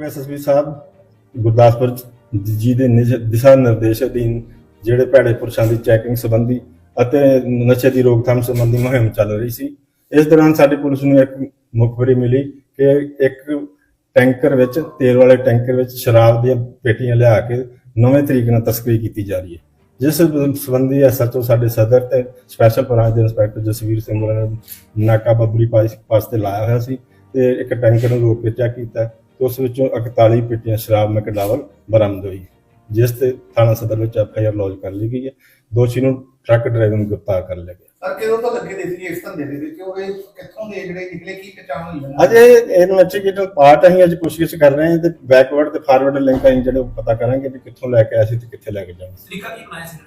SSP ਸਾਹਿਬ ਗੁਰਦਾਸਪੁਰ ਜੀ ਦੇ ਦਿਸ਼ਾ ਨਿਰਦੇਸ਼ ਅਧੀਨ ਜਿਹੜੇ ਭੈੜੇ ਪੁਰਸ਼ਾਂ ਦੀ ਚੈਕਿੰਗ ਸੰਬੰਧੀ ਅਤੇ ਨਸ਼ੇ ਦੀ ਰੋਕਥਾਮ ਸੰਬੰਧੀ ਮੁਹਿੰਮ ਚੱਲ ਰਹੀ ਸੀ, ਇਸ ਦੌਰਾਨ ਸਾਡੀ ਪੁਲਿਸ ਨੂੰ ਇੱਕ ਮੁਖਬਰੀ ਮਿਲੀ ਕਿ ਇੱਕ ਟੈਂਕਰ ਵਿੱਚ, ਤੇਲ ਵਾਲੇ ਟੈਂਕਰ ਵਿੱਚ ਸ਼ਰਾਬ ਦੀਆਂ ਪੇਟੀਆਂ ਲਿਆ ਕੇ ਨਵੇਂ ਤਰੀਕੇ ਨਾਲ ਤਸਕਰੀ ਕੀਤੀ ਜਾ ਰਹੀ ਹੈ। ਜਿਸ ਸੰਬੰਧੀ ਐਸਐਚਓ ਸਾਡੇ ਸਦਰ ਤੇ ਸਪੈਸ਼ਲ ਬ੍ਰਾਂਚ ਦੇ ਇੰਸਪੈਕਟਰ ਜਸਵੀਰ ਸਿੰਘ ਨੇ ਨਾਕਾ ਬੱਬਰੀ ਪਾਸ ਤੇ ਲਾਇਆ ਹੋਇਆ ਸੀ ਤੇ ਇੱਕ ਟੈਂਕਰ ਨੂੰ ਰੋਕ ਕੇ ਚੈੱਕ ਕੀਤਾ। ਉਸ ਵਿੱਚੋਂ 41 ਪੇਟੀਆਂ ਸ਼ਰਾਬ ਮੈਕਡਾਵਲ ਬਰਾਮਦ ਹੋਈ। ਜਿਸ ਤੇ ਥਾਣਾ ਸਦਰ ਵਿੱਚ ਐਫਆਈਆਰ ਲੌਂਚ ਕਰ ਲਈ ਗਈ ਹੈ। ਦੋਸ਼ੀ ਨੂੰ ਟਰੱਕ ਡਰਾਈਵਰ ਨੂੰ ਗ੍ਰਿਫਤਾਰ ਕਰ ਲਿਆ ਗਿਆ। ਸਰ ਕਿਦੋਂ ਤੋਂ ਲੱਗੇ ਦੇ ਸੀ ਇਸ ਧੰਦੇ ਦੇ ਵਿੱਚ? ਉਹ ਇਹ ਕਿੱਥੋਂ ਦੇ ਜਿਹੜੇ ਨਿਕਲੇ ਕੀ ਪਛਾਣ ਹੋਈ ਇਹਨਾਂ ਦੀ? ਅਜੇ ਇਨਵੈਸਟੀਗੇਟਰ ਪਾਰਟ ਅਸੀਂ ਅੱਜ ਪੁੱਛਗਿੱਛ ਕਰ ਰਹੇ ਹਾਂ ਤੇ ਬੈਕਵਰਡ ਤੇ ਫਾਰਵਰਡ ਲਿੰਕ ਅਸੀਂ ਜਿਹੜੇ ਪਤਾ ਕਰਾਂਗੇ ਵੀ ਕਿੱਥੋਂ ਲੈ ਕੇ ਆਏ ਸੀ ਤੇ ਕਿੱਥੇ ਲੈ ਕੇ ਜਾਣਾ ਸੀ। ਤਰੀਕਾ ਕੀ ਬਣਾਇਆ ਸੀ?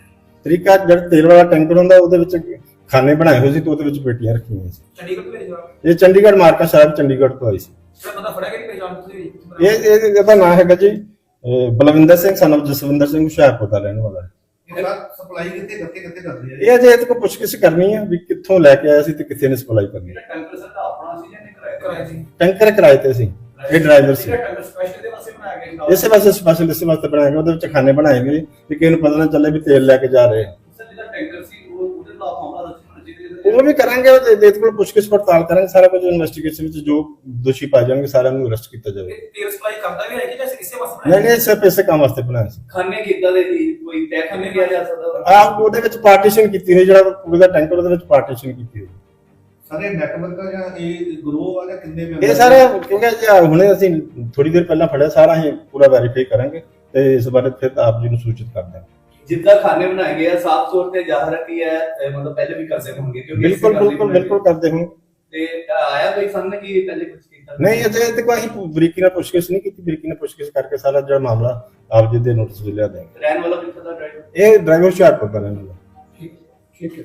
ਤਰੀਕਾ ਜਿਹੜਾ ਤੇਲ ਵਾਲਾ ਟੈਂਕਰ ਹੁੰਦਾ ਉਹਦੇ ਵਿੱਚ ਖਾਨੇ ਬਣਾਏ ਹੋਏ ਸੀ ਤੇ ਉਹਦੇ ਵਿੱਚ ਪੇਟੀਆਂ ਰੱਖੀਆਂ ਸੀ। ਚੰਡੀਗੜ੍ਹ ਤੋਂ ਭੇਜਿਆ? ਇਹ ਚੰਡੀਗੜ੍ਹ ਮਾਰਕਾ ਸ਼ਰਾਬ ਚੰਡੀਗੜ੍ਹ ਤੋਂ ਆਈ ਸੀ। ਜਿਹੜਾ ਬੰਦਾ ਫੜਿਆ ਇਹ ਇਹ ਇਹਦਾ ਨਾਮ ਹੈਗਾ ਜੀ, ਅਹ, ਬਲਵਿੰਦਰ ਸਿੰਘ ਸਨ of ਜਸਵਿੰਦਰ ਸਿੰਘ ਹੁਸ਼ਿਆਰਪੁਰ ਦਾ ਰਹਿਣ ਵਾਲਾ ਹੈ ਸਪਲਾਈ ਕਿੱਥੇ ਕਿੱਥੇ ਕਿੱਥੇ ਕਰਦੇ ਆ ਇਹ ਅਜੇ ਇਹਦੇ ਕੋਲ ਪੁੱਛਗਿੱਛ ਕਰਨੀ ਹੈ ਵੀ ਕਿੱਥੋਂ ਲੈ ਕੇ ਆਇਆ ਸੀ ਤੇ ਕਿੱਥੇ ਨੇ ਸਪਲਾਈ ਕਰਨੀ ਹੈ। ਟੈਂਕਰ ਸਰ ਦਾ ਆਪਣਾ ਸੀ ਜਾਂ ਨਹੀਂ ਕਰਾਇਆ ਕਰਾਇਆ ਸੀ ਟੈਂਕਰ ਕਿਰਾਏ ਤੇ ਸੀ, ਇਹ ਡਰਾਈਵਰ ਸੀ ਟੈਂਕਰ ਸਪੈਸ਼ਲ ਦੇ ਵਾਸਤੇ ਬਣਾਇਆ ਗਿਆ ਸੀ ਇਸੇ ਵਾਸਤੇ ਸਪੈਸ਼ਲ ਇਸੇ ਵਾਸਤੇ ਬਣਾਇਆ ਗਿਆ, ਉਹਦੇ ਵਿੱਚ ਖਾਨੇ ਬਣਾਏ ਗਏ, ਵੀ ਕਿਸੇ ਨੂੰ ਪਤਾ ਨਾ ਚੱਲੇ ਵੀ ਤੇਲ ਲੈ ਕੇ ਜਾ ਰਹੇ ਆ। ਉਹ ਵੀ ਕਰਾਂਗੇ ਉਹਦੇ ਇਹਦੇ ਕੋਲ ਪੁੱਛਗਿੱਛ ਪੜਤਾਲ ਕਰਾਂਗੇ ਸਾਰਾ ਕੁਝ ਇਨਵੈਸਟੀਗੇਸ਼ਨ ਵਿੱਚ ਜੋ ਦੋਸ਼ੀ ਪਾਏ ਜਾਣਗੇ ਸਾਰਿਆਂ ਨੂੰ ਅਰੈਸਟ ਕੀਤਾ ਜਾਵੇਗਾ ਇਹ ਤੇਲ ਸਪਲਾਈ ਕਰਦਾ ਵੀ ਹੈ ਕਿ ਜਾਂ ਇਸੇ ਵਾਸਤੇ ਨਹੀਂ ਨਹੀਂ ਸਿਰਫ ਇਸੇ ਕੰਮ ਵਾਸਤੇ ਬਣਾਇਆ ਸੀ। ਖਾਨੇ ਕਿੱਦਾਂ ਦੇ ਸੀ ਕੋਈ ਤੈਅ ਖਾਨੇ ਕਿਹਾ ਜਾ ਸਕਦਾ ਆਪ ਉਹਦੇ ਵਿੱਚ ਪਾਰਟੀਸ਼ਨ ਕੀਤੀ ਹੋਈ ਜਿਹੜਾ ਉਹਦਾ ਟੈਂਕਰ ਉਹਦੇ ਵਿੱਚ ਪਾਰਟੀਸ਼ਨ ਕੀਤੀ ਹੋਈ। ਸਾਰੇ ਨੈਟਵਰਕ ਆ ਜਾਂ ਇਹ ਗਰੋਹ ਆ ਜਾਂ ਕਿੰਨੇ ਵੀ ਇਹ ਸਾਰਾ ਕਿਉਂਕਿ ਹੁਣੇ ਅਸੀਂ ਥੋੜੀ ਦੇਰ ਪਹਿਲਾਂ ਫੜਿਆ ਸਾਰਾ ਅਸੀਂ ਪੂਰਾ ਵੈਰੀਫਾਈ ਕਰਾਂਗੇ ਤੇ ਇਸ ਬਾਰੇ ਫਿਰ ਆਪ ਜੀ ਨੂੰ ਸੂਚਿਤ ਕਰ ਦਾਂਗੇ। ਬਣਾਏ ਗਏ ਆ ਸਾਫ਼ ਤੌਰ ਤੇ ਜ਼ਾਹਰ ਹੈ ਕਿ ਇਹ ਇਹ ਮਤਲਬ ਪਹਿਲੇ ਵੀ ਕਰਦੇ ਹੋਣਗੇ ਕਿਉਂਕਿ ਇਸੇ ਬਿਲਕੁਲ ਬਿਲਕੁਲ ਬਿਲਕੁਲ ਕਰਦੇ ਹੁਣ ਤੇ ਆਇਆ ਕੋਈ ਸਾਹਮਣੇ ਕਿ ਪਹਿਲੇ ਕੁਝ ਕੀਤਾ? ਨਹੀਂ ਅਜੇ ਤੇ ਕੋਈ ਅਸੀਂ ਬਰੀਕੀ ਨਾਲ ਪੁੱਛਗਿੱਛ ਨਹੀਂ ਕੀਤੀ। ਬਰੀਕੀ ਨਾਲ ਪੁੱਛਗਿੱਛ ਕਰਕੇ ਸਾਰਾ ਜਿਹੜਾ ਮਾਮਲਾ ਆਪ ਜੀ ਦੇ ਨੋਟਿਸ ਲਿਆ ਦੇਵਾਂਗੇ। ਰਹਿਣ ਵਾਲਾ ਕਿੱਥੋਂ ਦਾ ਡਰਾਈਵਰ ਇਹ ਡਰਾਈਵਰ ਹੁਸ਼ਿਆਰਪੁਰ ਦਾ ਰਹਿਣ ਵਾਲਾ। ਠੀਕ ਠੀਕ ਹੈ।